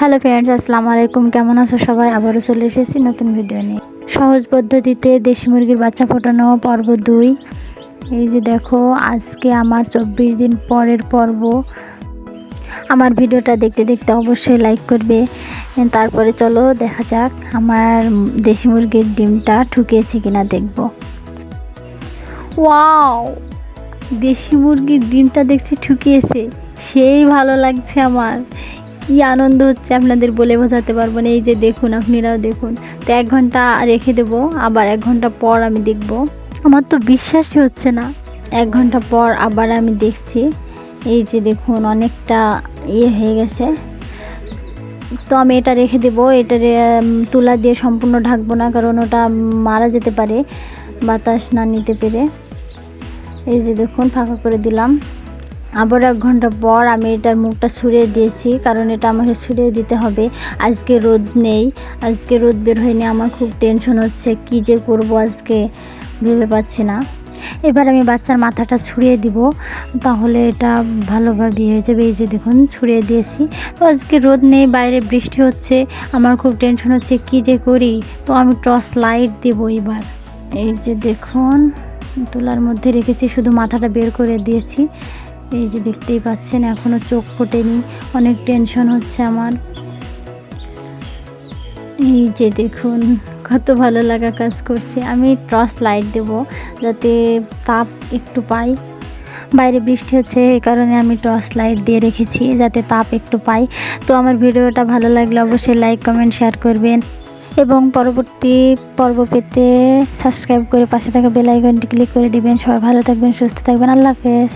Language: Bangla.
হ্যালো ফ্রেন্ডস, আসসালামু আলাইকুম। কেমন আছো সবাই? আবারও চলে এসেছি নতুন ভিডিও নিয়ে। সহজ পদ্ধতিতে দেশি মুরগির বাচ্চা ফোটানো পর্ব দুই। এই যে দেখো, আজকে আমার চব্বিশ দিন পরের পর্ব। আমার ভিডিওটা দেখতে দেখতে অবশ্যই লাইক করবে। তারপরে চলো দেখা যাক আমার দেশি মুরগির ডিমটা ঠুকিয়েছি কিনা দেখব। ওয়াও! দেশি মুরগির ডিমটা দেখছি ঠুকিয়েছে সেই ভালো লাগছে আমার। কি আনন্দ হচ্ছে আপনাদের বলে বোঝাতে পারব না। এই যে দেখুন, আপনারাও দেখুন। তো এক ঘণ্টা রেখে দেবো, আবার এক ঘণ্টা পর আমি দেখব। আমার তো বিশ্বাসই হচ্ছে না। এক ঘণ্টা পর আবার আমি দেখছি। এই যে দেখুন, অনেকটা ইয়ে হয়ে গেছে। তো আমি এটা রেখে দেবো, এটা তুলা দিয়ে সম্পূর্ণ ঢাকবো না, কারণ ওটা মারা যেতে পারে, বাতাস না নিতে পেরে। এই যে দেখুন, ফাঁকা করে দিলাম। আবার এক ঘণ্টা পর আমি এটার মুখটা ছুঁড়ে দিয়েছি, কারণ এটা আমাকে ছুঁড়ে দিতে হবে। আজকে রোদ নেই, আজকে রোদ বের হয়নি, আমার খুব টেনশন হচ্ছে, কি যে করব আজকে ভেবে পাচ্ছি না। এবার আমি বাচ্চার মাথাটা ছুঁড়িয়ে দিব, তাহলে এটা ভালোভাবে হয়ে যাবে। এই যে দেখুন, ছুঁড়িয়ে দিয়েছি। তো আজকে রোদ নেই, বাইরে বৃষ্টি হচ্ছে, আমার খুব টেনশন হচ্ছে, কি যে করি? তো আমি টর্চ লাইট দেব এবার। এই যে দেখুন, তুলার মধ্যে রেখেছি, শুধু মাথাটা বের করে দিয়েছি। এই যে দেখতেই পাচ্ছেন এখনও চোখ ফোটেনি, অনেক টেনশন হচ্ছে আমার। এই যে দেখুন, কত ভালো লাগা কাজ করছে। আমি টর্চ লাইট দেব, যাতে তাপ একটু পাই। বাইরে বৃষ্টি হচ্ছে এই কারণে আমি টর্চ লাইট দিয়ে রেখেছি, যাতে তাপ একটু পাই। তো আমার ভিডিওটা ভালো লাগলে অবশ্যই লাইক কমেন্ট শেয়ার করবেন। এবং পরবর্তী পর্ব পেতে সাবস্ক্রাইব করে পাশে থাকা বেল আইকনটি ক্লিক করে দিবেন। সবাই ভালো থাকবেন, সুস্থ থাকবেন। আল্লাহ হাফেজ।